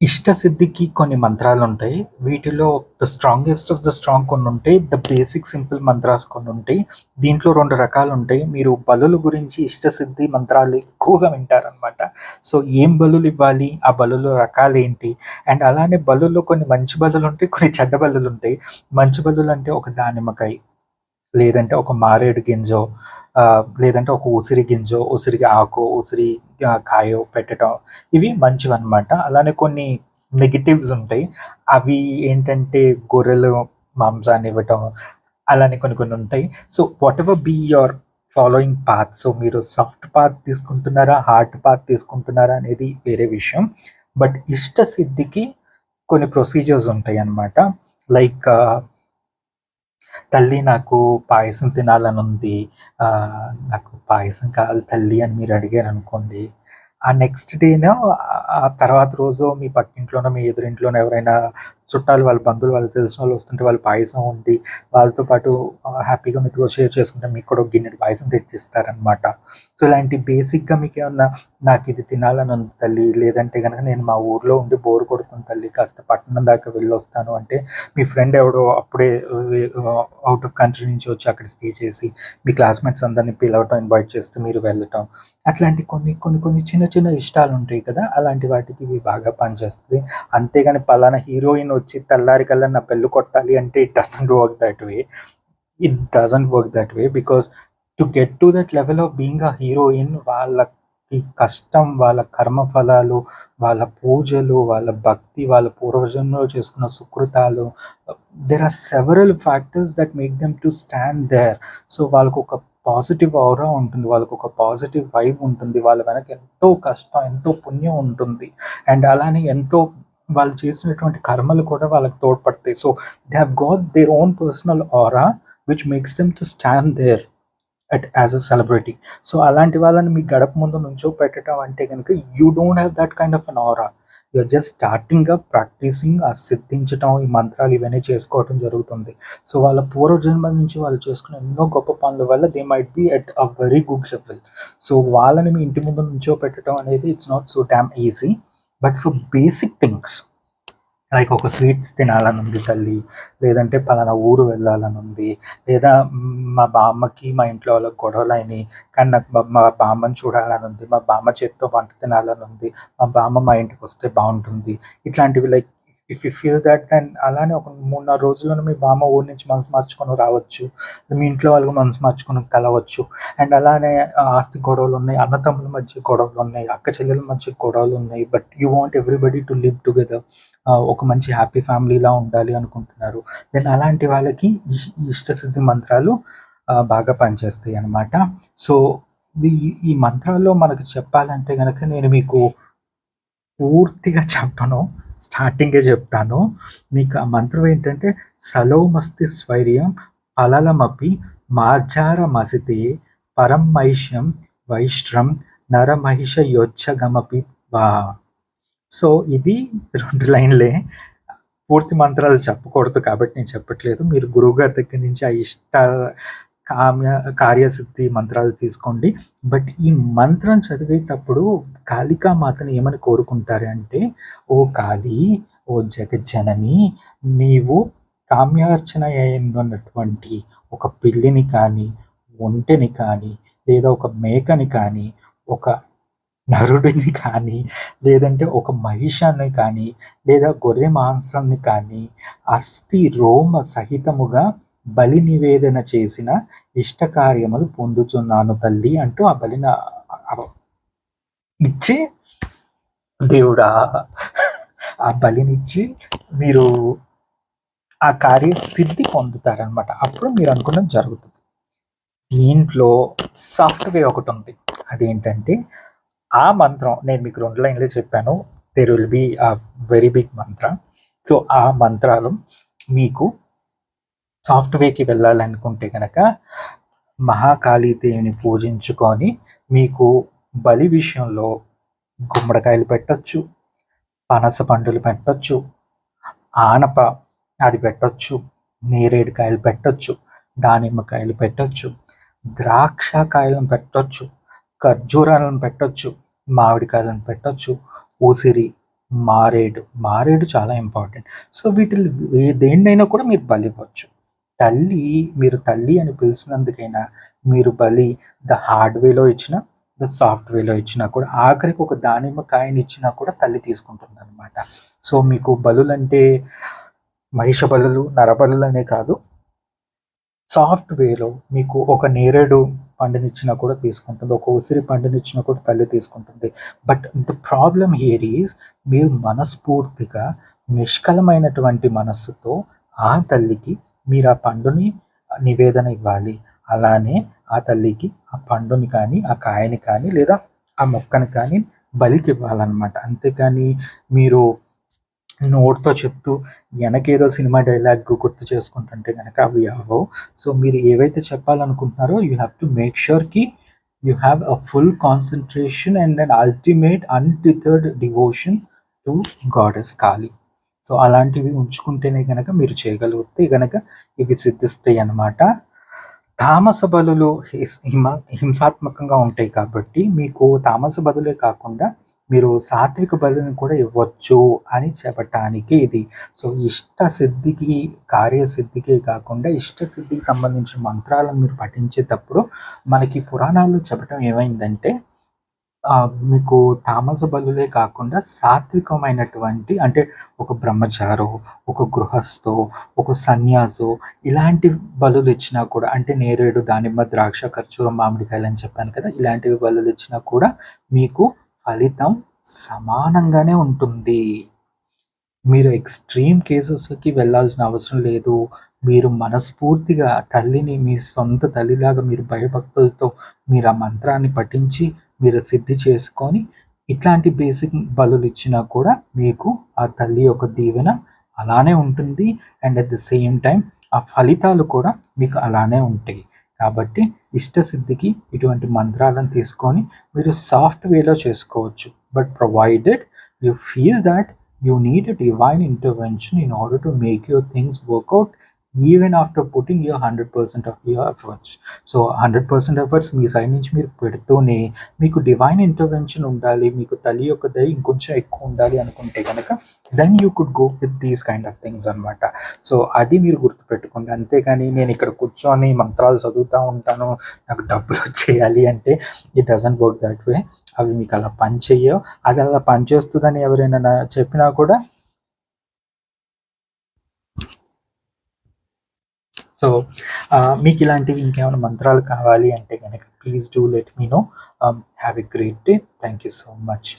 ఇష్టసిద్ధికి కొన్ని మంత్రాలు ఉంటాయి. వీటిలో the strongest of the strong కొన్ని ఉంటాయి. ద బేసిక్ సింపుల్ మంత్రాస్ కొన్ని ఉంటాయి. దీంట్లో రెండు రకాలు ఉంటాయి. మీరు బలుల గురించి ఇష్టసిద్ధి మంత్రాలు ఎక్కువగా వింటారనమాట. సో, ఏం బలులు ఇవ్వాలి? ఆ బలుల ఏంటి అండ్ అలానే బలుల్లో కొన్ని మంచి బలులు ఉంటాయి కొన్ని చెడ్డ బలులు ఉంటాయి మంచి బలులు అంటే ఒక దానిమ్మకాయ, లేదంటే ఒక మారేడు గింజో, లేదంటే ఒక ఉసిరి గింజో, ఉసిరి ఆకు ఉసిరి కాయో పెట్టడం ఇవి మంచివన్నమాట. అలానే కొన్ని నెగిటివ్స్ ఉంటాయి. అవి ఏంటంటే గొర్రెలు మాంసాన్ని ఇవ్వటం అలానే కొన్ని కొన్ని ఉంటాయి. So, whatever be your following path. So, మీరు సాఫ్ట్ పాత్ తీసుకుంటున్నారా? హార్డ్ పాత్ తీసుకుంటున్నారా? అనేది వేరే విషయం. బట్ ఇష్ట సిద్ధికి కొన్ని ప్రొసీజర్స్ ఉంటాయి అన్నమాట లైక్ తల్లి నాకు పాయసం తినాలనుంది. ఉంది నాకు పాయసం కావాలి తల్లి అని మీరు అడిగారు అనుకోండి ఆ నెక్స్ట్ డేనో ఆ తర్వాత రోజు మీ పక్కింట్లోనో, మీ ఎదురింట్లోనో ఎవరైనా చుట్టాలు వాళ్ళ బంధువులు, తెలిసిన వాళ్ళు వస్తుంటే వాళ్ళు పాయసం ఉండి వాళ్ళతో పాటు హ్యాపీగా మీతో షేర్ చేసుకుంటే మీకు కూడా ఒక గిన్నెడు పాయసం తెచ్చిస్తారనమాట. సో, ఇలాంటి బేసిక్‌గా మీకేమన్నా తినాలని ఉంది తల్లి, లేదంటే కనుక నేను మా ఊర్లో ఉండి బోర్ కొడుతుంది తల్లి, కాస్త పట్టణం దాకా వెళ్ళొస్తాను అంటే, మీ ఫ్రెండ్ ఎవడో అప్పుడే అవుట్ ఆఫ్ కంట్రీ నుంచి వచ్చి అక్కడ స్టే చేసి, మీ క్లాస్‌మేట్స్ అందరిని పిలవటం, ఇన్వైట్ చేస్తే మీరు వెళ్ళటం. అట్లాంటి కొన్ని కొన్ని కొన్ని చిన్న చిన్న ఇష్టాలు ఉంటాయి కదా! అలాంటి వాటికి ఇవి బాగా పనిచేస్తుంది అంతేగాని పలానా హీరోయిన్ వచ్చి తెల్లారికల్లా నా పెళ్ళి కొట్టాలి అంటే it doesn't work that way. It doesn't work that way. Because to get to that level of being a heroine వాళ్ళకి కష్టం, వాళ్ళ కర్మ ఫలాలు, వాళ్ళ పూజలు, వాళ్ళ భక్తి, వాళ్ళ పూర్వజన్మలో చేసుకున్న సుకృతాలు there are several factors that make them to stand there. So, వాళ్ళకు ఒక పాజిటివ్ ఆరా ఉంటుంది. వాళ్ళకొక పాజిటివ్ వైబ్ ఉంటుంది. వాళ్ళ వెనక ఎంతో కష్టం, ఎంతో పుణ్యం ఉంటుంది. అండ్ అలానే ఎంతో వాళ్ళు చేసినటువంటి కర్మలు కూడా వాళ్ళకి తోడ్పడతాయి. So, they have got their own personal aura which makes them to stand there at as a celebrity. So, అలాంటి వాళ్ళని మీ గడప ముందు నుంచో పెట్టడం అంటే కనుక you don't have that kind of an aura you're just starting practising ఆ సిద్ధించటం, ఈ మంత్రాలు ఇవన్నీ చేసుకోవటం జరుగుతుంది. సో, వాళ్ళ పూర్వజన్మ నుంచి వాళ్ళు చేసుకున్న ఎన్నో గొప్ప పనుల వల్ల they might be at a very good level. So, వాళ్ళని మీ ఇంటి ముందు నుంచో పెట్టడం అనేది it's not so damn easy. But for basic things like ఒక స్వీట్స్ తినాలనుంది తల్లి, లేదంటే పలానా ఊరు వెళ్ళాలనుంది, లేదా మా బామ్మకి, మా ఇంట్లో వాళ్ళకి గొడవలయినాయి. కానీ నాకు మా బామ్మని చూడాలనుంది. మా బామ్మ చేత్తో వంట తినాలనుంది. మా బామ్మ మా ఇంటికి వస్తే బాగుంటుంది ఇట్లాంటివి like if you feel that then అలానే ఒక 3, 4 రోజుల్లోనే మీ బామ్మ ఊరి నుంచి మనసు మార్చుకొని రావచ్చు. మీ ఇంట్లో వాళ్ళు మనసు మార్చుకొని కలవచ్చు. అండ్ అలానే ఆస్తి గొడవలు ఉన్నాయి అన్నతమ్ముల మధ్య గొడవలున్నాయి. అక్క చెల్లెల మధ్య గొడవలున్నాయి. But you want everybody to live together. ఒక మంచి హ్యాపీ ఫ్యామిలీలా ఉండాలి అనుకుంటున్నారు. దెన్ అలాంటి వాళ్ళకి ఈ ఇష్టసిద్ధి మంత్రాలు బాగా పనిచేస్తాయి అనమాట సో, ఈ ఈ మంత్రాల్లో మనకు చెప్పాలంటే కనుక నేను మీకు పూర్తిగా చెప్పను. స్టార్టింగే చెప్తాను. మీకు ఆ మంత్రం ఏంటంటే సలోమస్తి స్వైర్యం ఫలలమపి మార్జారమసితే వైష్ణం వైష్ట్రం నరమహిషయోచ్చగమపి వా. సో, ఇది రెండు లైన్‌లే. పూర్తి మంత్రాలు చెప్పకూడదు కాబట్టి నేను చెప్పట్లేదు. మీరు గురువుగారి దగ్గర నుంచి ఆ ఇష్ట కామ్య కార్యసిద్ధి మంత్రాలు తీసుకోండి. బట్ ఈ మంత్రం చదివేటప్పుడు కాళికా మాతను ఏమని కోరుకుంటారు అంటే, ఓ కాళీ, ఓ జగజ్జనని నీవు కామ్యార్చన అయిందన్నటువంటి ఒక పిల్లిని కానీ, ఒంటెని కానీ, లేదా ఒక మేకని కానీ, ఒక నరుడిని కానీ, లేదంటే ఒక మహిషాన్ని కానీ, లేదా గొర్రె మాంసాన్ని కానీ అస్థి రోమ సహితముగా బలి నివేదన చేసిన ఇష్ట కార్యములు పొందుచున్నాను తల్లి అంటూ ఆ బలిన ఇచ్చి దేవుడా ఆ బలినిచ్చి మీరు ఆ కార్య సిద్ధి పొందుతారనమాట. అప్పుడు మీరు అనుకున్నది జరుగుతుంది దీంట్లో సాఫ్ట్‌వేర్ ఒకటి ఉంది అదేంటంటే ఆ మంత్రం నేను మీకు రెండు లైన్‌లే చెప్పాను. There will be a very big mantra. So, ఆ మంత్రాలు మీకు సాఫ్ట్‌వేర్‌కి వెళ్ళాలనుకుంటే కనుక మహాకాళీదేవిని పూజించుకొని మీకు బలి విషయంలో గుమ్మడికాయలు పెట్టచ్చు పనస పండులు పెట్టచ్చు ఆనప అది పెట్టొచ్చు. నేరేడు కాయలు పెట్టొచ్చు. దానిమ్మకాయలు పెట్టచ్చు ద్రాక్ష కాయలను ఖర్జూరాలను పెట్టొచ్చు. మామిడికాయలను పెట్టచ్చు ఉసిరి, మారేడు మారేడు చాలా ఇంపార్టెంట్ సో వీటిని ఏ- దేన్నైనా కూడా మీరు బలి ఇవ్వచ్చు తల్లి మీరు తల్లి అని పిలిచినందుకైనా మీరు బలి ద హార్డ్ వేలో ఇచ్చిన ద సాఫ్ట్ వేలో ఇచ్చినా కూడా ఆఖరికి ఒక దానిమ్మ కాయని ఇచ్చినా కూడా తల్లి తీసుకుంటుంది అనమాట సో మీకు బలులంటే మహిష బలులు నరబలులు అనే కాదు. సాఫ్ట్ వేలో మీకు ఒక నేరేడు పండునిచ్చినా కూడా తీసుకుంటుంది. ఒక ఉసిరి పండునిచ్చినా కూడా తల్లి తీసుకుంటుంది. But the problem here is మీరు మనస్ఫూర్తిగా నిష్కలమైనటువంటి మనస్సుతో ఆ తల్లికి మీరు ఆ పండుని నివేదన ఇవ్వాలి. అలానే ఆ తల్లికి ఆ పండుని కానీ ఆ కాయని కానీ లేదా ఆ మొక్కని కానీ బలికి ఇవ్వాలన్నమాట అంతేకాని మీరు నోట్తో చెప్తూ వెనకేదో సినిమా డైలాగ్ గుర్తు చేసుకుంటుంటే కనుక అవి అవ్వవు. సో మీరు ఏవైతే చెప్పాలనుకుంటున్నారో you have to make ష్యూర్కి you have a full concentration and an ultimate undeterred devotion to goddess Kali so అలాంటివి ఉంచుకుంటేనే కనుక మీరు చేయగలిగితే కనుక ఇవి సిద్ధిస్తాయి అన్నమాట. తామస బలులు హిస్- హిమ హింసాత్మకంగా ఉంటాయి కాబట్టి మీకు తామస బదులే కాకుండా మీరు సాత్విక బలిని కూడా ఇవ్వచ్చు అని చెప్పటానికి ఇది. సో ఇష్ట సిద్ధికి కార్యసిద్ధికే కాకుండా ఇష్ట సిద్ధికి సంబంధించిన మంత్రాలను మీరు పఠించేటప్పుడు మనకి పురాణాల్లో చెప్పడం ఏమైందంటే మీకు తామస బలులే కాకుండా సాత్వికమైనటువంటి అంటే ఒక బ్రహ్మచారో ఒక గృహస్థో ఒక సన్యాసో ఇలాంటి బలులు ఇచ్చినా కూడా అంటే నేరేడు దానిమ్మ ద్రాక్ష ఖర్జూరం మామిడికాయలు అని చెప్పాను కదా ఇలాంటివి బలులు ఇచ్చినా కూడా మీకు ఫలితం సమానంగానే ఉంటుంది. మీరు ఎక్స్ట్రీమ్ కేసెస్కి వెళ్ళాల్సిన అవసరం లేదు. మీరు మనస్ఫూర్తిగా తల్లిని మీ సొంత తల్లిలాగా మీరు భయభక్తులతో మీరు ఆ మంత్రాన్ని పఠించి మీరు సిద్ధి చేసుకొని ఇట్లాంటి బేసిక్ బలులు ఇచ్చినా కూడా మీకు ఆ తల్లి యొక్క దీవెన అలానే ఉంటుంది. And at the same time ఆ ఫలితాలు కూడా మీకు అలానే ఉంటాయి. కాబట్టి ఇష్టసిద్ధికి ఇటువంటి మంత్రాలను తీసుకొని మీరు సాఫ్ట్వేర్లో చేసుకోవచ్చు. But provided you feel that you need divine intervention in order to make your things work out even after putting your hundred percent of your efforts so hundred percent efforts me side నుంచి మీరు పెడుతూనే మీకు divine intervention ఉండాలి మీకు తల్లి యొక్క దయ ఇంకొంచెం ఎక్కువ ఉండాలి అనుకుంటే కనుక then you could go with these kind of things అనమాట సో అది మీరు గుర్తుపెట్టుకోండి. అంతేగాని నేను ఇక్కడ కూర్చొని మంత్రాలు చదువుతూ ఉంటాను నాకు డబ్బులు వచ్చేయాలి అంటే it doesn't work that way అవి మీకు అలా పని చెయ్యవు అది అలా పని చేస్తుందని ఎవరైనా చెప్పినా కూడా సో మీకు ఇలాంటివి ఇంకేమైనా మంత్రాలు కావాలి అంటే కనుక please do let me know have a great day thank you so much